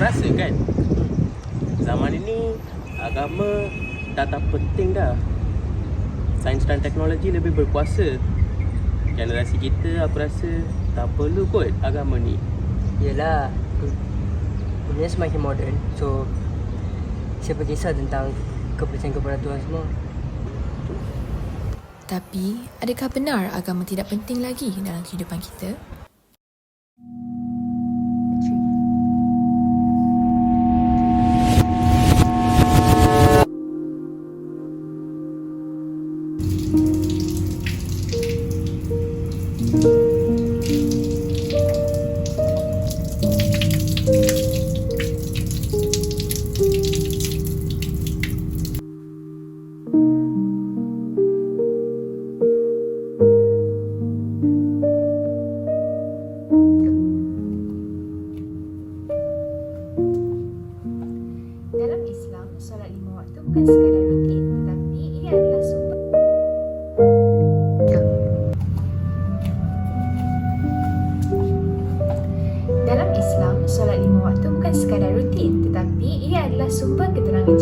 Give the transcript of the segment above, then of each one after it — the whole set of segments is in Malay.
rasa kan zaman ini agama dah tak penting dah. Sains dan teknologi lebih berkuasa. Generasi kita aku rasa tak perlu kot agama ni. Yelah dunia semakin moden. So siapa kisah tentang kepercayaan kepada Tuhan semua? Tapi, adakah benar agama tidak penting lagi dalam kehidupan kita? Islam, solat lima waktu bukan sekadar rutin tetapi ia adalah sumber Dalam Islam, solat lima waktu bukan sekadar rutin tetapi ia adalah sumber keterangan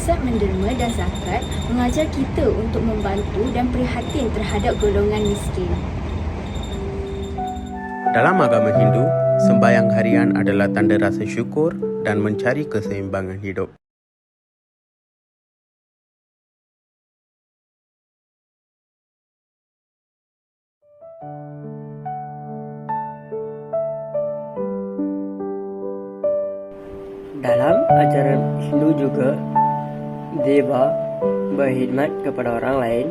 Konsep menderma dan zakat mengajar kita untuk membantu dan prihatin terhadap golongan miskin. Dalam agama Hindu, sembahyang harian adalah tanda rasa syukur dan mencari keseimbangan hidup. Dalam ajaran Hindu juga Deva berkhidmat kepada orang lain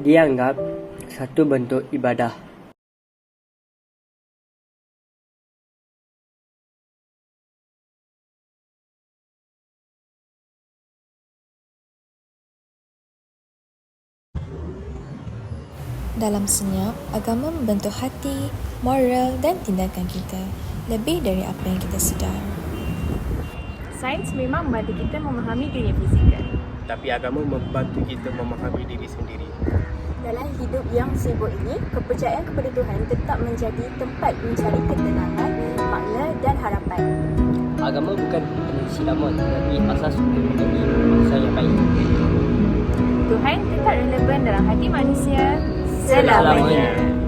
dianggap satu bentuk ibadah. Dalam senyap, agama membentuk hati, moral dan tindakan kita lebih dari apa yang kita sedar. Sains memang membantu kita memahami dunia fizikal. Tapi agama membantu kita memahami diri sendiri. Dalam hidup yang sibuk ini, kepercayaan kepada Tuhan tetap menjadi tempat mencari ketenangan, makna dan harapan. Agama bukan penyelesaian lama tetapi asas untuk menjadi bangsa yang baik. Tuhan tetap relevan dalam hati manusia Selamanya. selamanya.